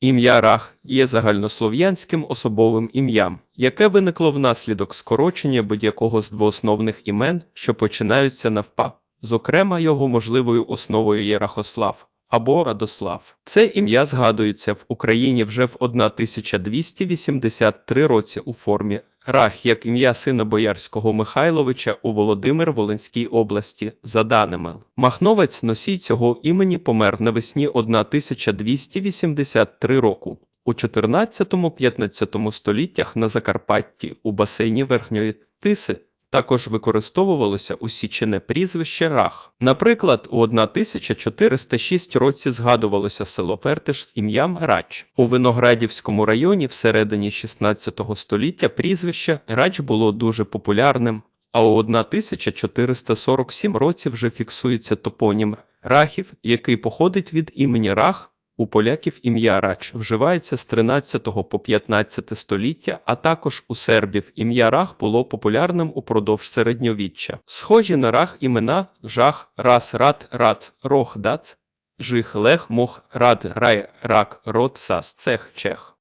Ім'я Рах є загальнослов'янським особовим ім'ям, яке виникло внаслідок скорочення будь-якого з двоосновних імен, що починаються на «впа». Зокрема, його можливою основою є Рахослав або Радослав. Це ім'я згадується в Україні вже в 1283 році у формі Рах як ім'я сина Боярського Михайловича у Володимир Волинській області, за даними. Махновець носій цього імені помер навесні 1283 року. У 14-15 століттях на Закарпатті у басейні Верхньої Тиси також використовувалося усічене прізвище Рах. Наприклад, у 1406 році згадувалося село Фертиш з ім'ям Рач. У Виноградівському районі всередині 16 століття прізвище Рач було дуже популярним, а у 1447 році вже фіксується топонім Рахів, який походить від імені Рах. У поляків ім'я Рач вживається з 13 по 15 століття, а також у сербів ім'я Рах було популярним упродовж середньовіччя. Схожі на Рах імена Жах, Рас, Рат, Рат, Рох, Дац, Жих, Лех, Мох, Рад, Рай, Рак, Рот, Сас, Цех, Чех.